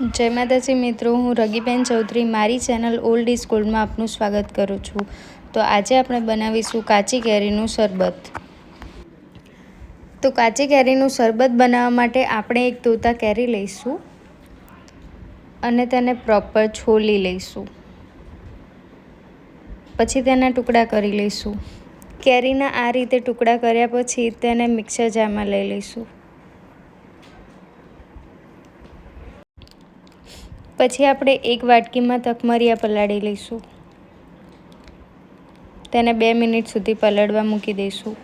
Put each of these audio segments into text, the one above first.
જય માતાજી મિત્રો, હું રગીબેન ચૌધરી, મારી ચેનલ ઓલ્ડ સ્કૂલમાં આપનું સ્વાગત કરું છું. તો આજે આપણે બનાવીશું કાચી કેરીનું શરબત. તો કાચી કેરીનું શરબત બનાવવા માટે આપણે એક તોતા કેરી લઈશું અને તેને પ્રોપર છોલી લઈશું. પછી તેના ટુકડા કરી લઈશું. કેરીના આ રીતે ટુકડા કર્યા પછી તેને મિક્સર જારમાં લઈ લઈશું. પછી આપણે એક વાટકીમાં તકમરિયા પલાળી લઈશું. તેને બે મિનિટ સુધી પલળવા મૂકી દઈશું.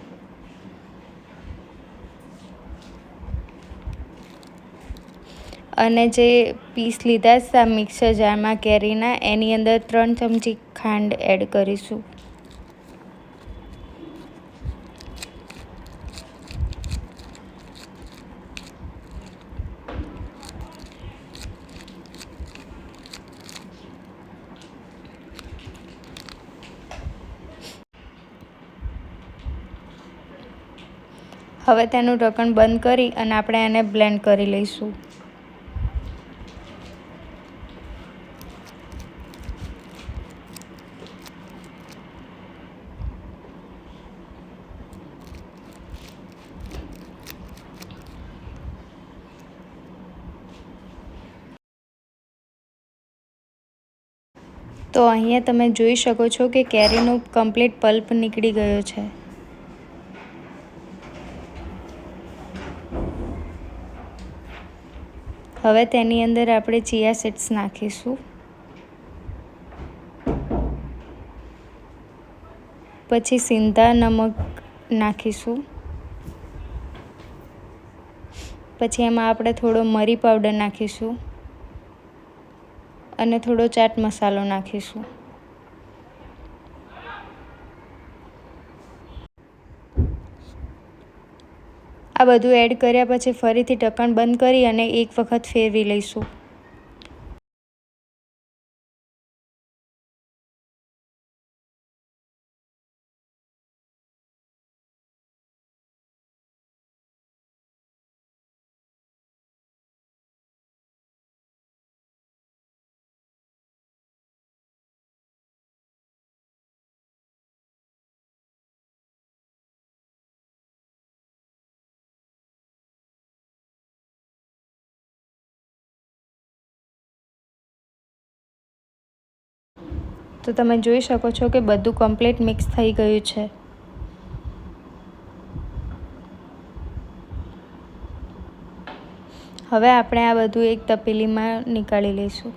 અને જે પીસ લીધા હતા મિક્સર જારમાં કેરીના, એની અંદર ત્રણ ચમચી ખાંડ એડ કરીશું. હવે તેનું ઢક્કણ બંધ કરી અને આપણે એને બ્લેન્ડ કરી લઈશું. તો અહીંયા તમે જોઈ શકો છો કે કેરીનો કમ્પ્લીટ પલ્પ નીકળી ગયો છે. હવે તેની અંદર આપણે ચિયા સીડ્સ નાખીશું. પછી સિંધા નમક નાખીશું. પછી એમાં આપણે થોડો મરી પાવડર નાખીશું. અને થોડો ચાટ મસાલો નાખીશું. આ બધું એડ કર્યા પછી ફરીથી ઢક્કણ બંધ કરી અને એક વખત ફેરવી લઈશું. તો તમે જોઈ શકો છો કે બધું કમ્પ્લીટ મિક્સ થઈ ગયું છે. હવે આપણે આ બધું એક તપેલીમાં નીકાળી લઈશું.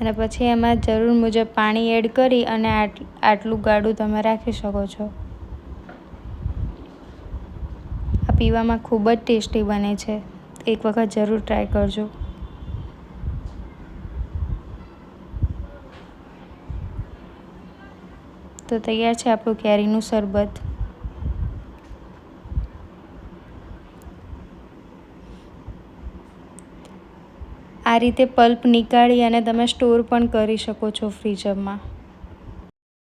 અને પછી એમાં જરૂર મુજબ પાણી એડ કરી અને આટલું ગાળું તમે રાખી શકો છો. આ પીવામાં ખૂબ જ ટેસ્ટી બને છે. એક વખત જરૂર ટ્રાય કરજો. તો તૈયાર છે આપણું કેરીનું શરબત. આ રીતે પલ્પ નીકાળી અને તમે સ્ટોર પણ કરી શકો છો ફ્રીઝરમાં